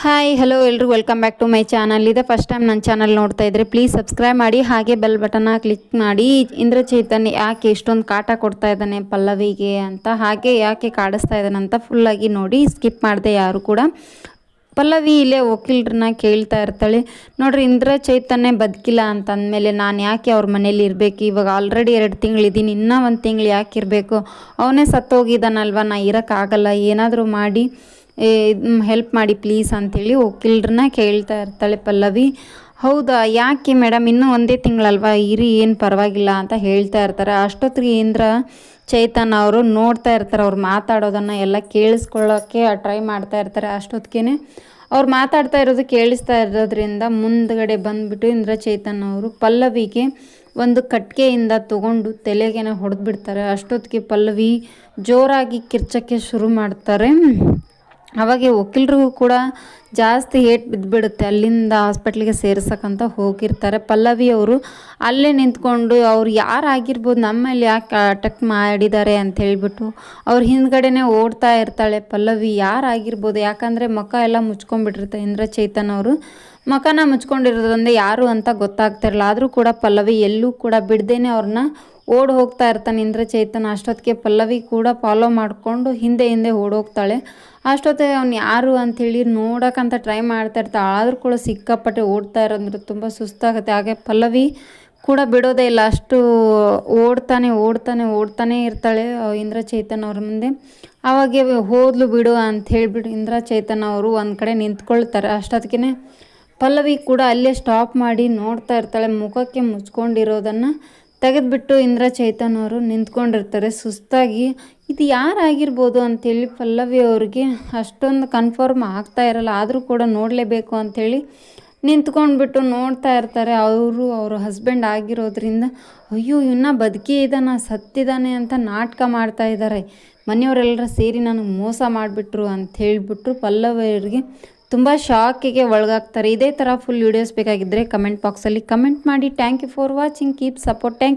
Hi hello ಎಲ್ಲರೂ welcome back to my channel ಇದೆ first time ನನ್ನ ಚಾನಲ್ ನೋಡ್ತಾ ಇದ್ರೆ ಪ್ಲೀಸ್ ಸಬ್ಸ್ಕ್ರೈಬ್ ಮಾಡಿ, ಹಾಗೆ ಬೆಲ್ ಬಟನ್ನ ಕ್ಲಿಕ್ ಮಾಡಿ. ಇಂದ್ರ ಚೈತನ್ಯ ಯಾಕೆ ಇಷ್ಟೊಂದು ಕಾಟ ಕೊಡ್ತಾ ಇದ್ದಾನೆ ಪಲ್ಲವಿಗೆ ಅಂತ, ಹಾಗೆ ಯಾಕೆ ಕಾಡಿಸ್ತಾ ಇದ್ದಾನೆ ಅಂತ ಫುಲ್ಲಾಗಿ ನೋಡಿ ಸ್ಕಿಪ್ ಮಾಡಿದೆ ಯಾರು ಕೂಡ. ಪಲ್ಲವಿ ಇಲ್ಲೇ ವಕೀಲರನ್ನ ಕೇಳ್ತಾ ಇರ್ತಾಳೆ. ನೋಡ್ರಿ, ಇಂದ್ರ ಚೈತನ್ಯ ಬದುಕಿಲ್ಲ ಅಂತ ಅಂದಮೇಲೆ ನಾನು ಯಾಕೆ ಅವ್ರ ಮನೇಲಿ ಇರಬೇಕು? ಇವಾಗ ಆಲ್ರೆಡಿ ಎರಡು ತಿಂಗಳಿದ್ದೀನಿ ಇನ್ನೂ ಒಂದು ತಿಂಗಳು ಯಾಕೆ ಇರಬೇಕು? ಅವನೇ ಸತ್ತೋಗಿದ್ದಾನಲ್ವ? ನಾ ಇರೋಕ್ಕಾಗಲ್ಲ ಏನಾದರೂ ಮಾಡಿ. ಹೆಲ್ಪ್ ಮಾಡಿ ಪ್ಲೀಸ್ ಅಂಥೇಳಿ ವಕೀಲರನ್ನ ಕೇಳ್ತಾ ಇರ್ತಾಳೆ ಪಲ್ಲವಿ. ಹೌದಾ, ಯಾಕೆ ಮೇಡಮ್ ಇನ್ನೂ ಒಂದೇ ತಿಂಗಳಲ್ವಾ? ಇರಿ, ಏನು ಪರವಾಗಿಲ್ಲ ಅಂತ ಹೇಳ್ತಾ ಇರ್ತಾರೆ. ಅಷ್ಟೊತ್ತಿಗೆ ಇಂದ್ರ, ಚೈತನ್ ಅವರು ನೋಡ್ತಾ ಇರ್ತಾರೆ, ಅವ್ರು ಮಾತಾಡೋದನ್ನು ಎಲ್ಲ ಕೇಳಿಸ್ಕೊಳ್ಳೋಕ್ಕೆ ಟ್ರೈ ಮಾಡ್ತಾ ಇರ್ತಾರೆ ಅಷ್ಟೊತ್ತಿಗೆ ಅವ್ರು ಮಾತಾಡ್ತಾ ಇರೋದು ಕೇಳಿಸ್ತಾ ಇರೋದ್ರಿಂದ ಮುಂದ್ಗಡೆ ಬಂದುಬಿಟ್ಟು ಇಂದ್ರ, ಚೈತನ್ ಅವರು ಪಲ್ಲವಿಗೆ ಒಂದು ಕಟ್ಕೆಯಿಂದ ತಗೊಂಡು ತಲೆಗೆನ ಹೊಡೆದ್ಬಿಡ್ತಾರೆ. ಅಷ್ಟೊತ್ತಿಗೆ ಪಲ್ಲವಿ ಜೋರಾಗಿ ಕಿರ್ಚಕ್ಕೆ ಶುರು ಮಾಡ್ತಾರೆ. ಅವಾಗ ವಕೀಲರಿಗೂ ಕೂಡ ಜಾಸ್ತಿ ಏಟ್ ಬಿದ್ದುಬಿಡುತ್ತೆ. ಅಲ್ಲಿಂದ ಹಾಸ್ಪಿಟ್ಲಿಗೆ ಸೇರ್ಸಕ್ಕಂತ ಹೋಗಿರ್ತಾರೆ. ಪಲ್ಲವಿ ಅವರು ಅಲ್ಲೇ ನಿಂತ್ಕೊಂಡು ಅವ್ರು ಯಾರಾಗಿರ್ಬೋದು ನಮ್ಮಲ್ಲಿ ಯಾಕೆ ಅಟೆಕ್ ಮಾಡಿದ್ದಾರೆ ಅಂತ ಹೇಳಿಬಿಟ್ಟು ಅವ್ರ ಹಿಂದ್ಗಡೆ ಓಡ್ತಾ ಇರ್ತಾಳೆ ಪಲ್ಲವಿ. ಯಾರಾಗಿರ್ಬೋದು? ಯಾಕಂದರೆ ಮುಖ ಎಲ್ಲ ಮುಚ್ಕೊಂಡ್ಬಿಟ್ಟಿರ್ತಾರೆ ಇಂದ್ರ ಚೈತನ್ ಅವರು. ಮುಖನ ಮುಚ್ಕೊಂಡಿರೋದ್ರಿಂದ ಯಾರು ಅಂತ ಗೊತ್ತಾಗ್ತಿರಲಿಲ್ಲ ಆದರೂ ಕೂಡ ಪಲ್ಲವಿ ಎಲ್ಲೂ ಕೂಡ ಬಿಡ್ದೇನೆ ಅವ್ರನ್ನ ಓಡ್ ಹೋಗ್ತಾ ಇರ್ತಾನೆ ಇಂದ್ರ ಚೈತನ್ ಅಷ್ಟೊತ್ತಿಗೆ ಪಲ್ಲವಿ ಕೂಡ ಫಾಲೋ ಮಾಡಿಕೊಂಡು ಹಿಂದೆ ಹಿಂದೆ ಓಡೋಗ್ತಾಳೆ ಅಷ್ಟೊತ್ತಿಗೆ ಅವ್ನು ಯಾರು ಅಂಥೇಳಿ ನೋಡೋಕ್ಕಂತ ಟ್ರೈ ಮಾಡ್ತಾ ಇರ್ತಾಳೆ ಆದರೂ ಕೂಡ ಸಿಕ್ಕಾಪಟ್ಟೆ ಓಡ್ತಾ ಇರೋದ್ರೆ ತುಂಬ ಸುಸ್ತಾಗುತ್ತೆ. ಹಾಗೆ ಪಲ್ಲವಿ ಕೂಡ ಬಿಡೋದೇ ಇಲ್ಲ, ಅಷ್ಟು ಓಡ್ತಾನೆ ಓಡ್ತಾನೆ ಓಡ್ತಾನೆ ಇರ್ತಾಳೆ ಇಂದ್ರ ಚೈತನ್ಯ ಅವ್ರ ಮುಂದೆ. ಅವಾಗೆ ಹೋದ್ಲು ಬಿಡು ಅಂತ ಹೇಳಿಬಿಟ್ಟು ಇಂದ್ರ ಚೈತನ್ ಅವರು ಒಂದು ಕಡೆ ನಿಂತ್ಕೊಳ್ತಾರೆ. ಅಷ್ಟೊತ್ತಿಗೆ ಪಲ್ಲವಿ ಕೂಡ ಅಲ್ಲೇ ಸ್ಟಾಪ್ ಮಾಡಿ ನೋಡ್ತಾ ಇರ್ತಾಳೆ, ಮುಖಕ್ಕೆ ಮುಚ್ಕೊಂಡಿರೋದನ್ನು ತೆಗೆದುಬಿಟ್ಟು ಇಂದ್ರ ಚೈತನ್ ಅವರು ನಿಂತ್ಕೊಂಡಿರ್ತಾರೆ. ಸುಸ್ತಾಗಿ, ಇದು ಯಾರಾಗಿರ್ಬೋದು? ಅಂಥೇಳಿ ಪಲ್ಲವಿ ಅವ್ರಿಗೆ ಅಷ್ಟೊಂದು ಕನ್ಫರ್ಮ್ ಆಗ್ತಾ ಇರಲ್ಲ. ಆದರೂ ಕೂಡ ನೋಡಲೇಬೇಕು ಅಂಥೇಳಿ ನಿಂತ್ಕೊಂಡ್ಬಿಟ್ಟು ನೋಡ್ತಾ ಇರ್ತಾರೆ. ಅವರು ಅವ್ರ ಹಸ್ಬೆಂಡ್ ಆಗಿರೋದ್ರಿಂದ, ಅಯ್ಯೋ ಇನ್ನ ಬದುಕಿ ಇದ್ದಾನ ಸತ್ತಿದ್ದಾನೆ ಅಂತ ನಾಟಕ ಮಾಡ್ತಾ ಇದ್ದಾರೆ. ಮನೆಯವರೆಲ್ಲರ ಸೇರಿ ನನಗೆ ಮೋಸ ಮಾಡಿಬಿಟ್ರು ಅಂತ ಹೇಳಿಬಿಟ್ರು ಪಲ್ಲವಿಯರಿಗೆ ತುಂಬ ಶಾಕಿಗೆ ಒಳಗಾಗ್ತಾರೆ. ಇದೇ ಥರ ಫುಲ್ ವೀಡಿಯೋಸ್ ಬೇಕಾಗಿದ್ದರೆ ಕಮೆಂಟ್ ಬಾಕ್ಸಲ್ಲಿ ಕಮೆಂಟ್ ಮಾಡಿ. Thank you for watching keep support thank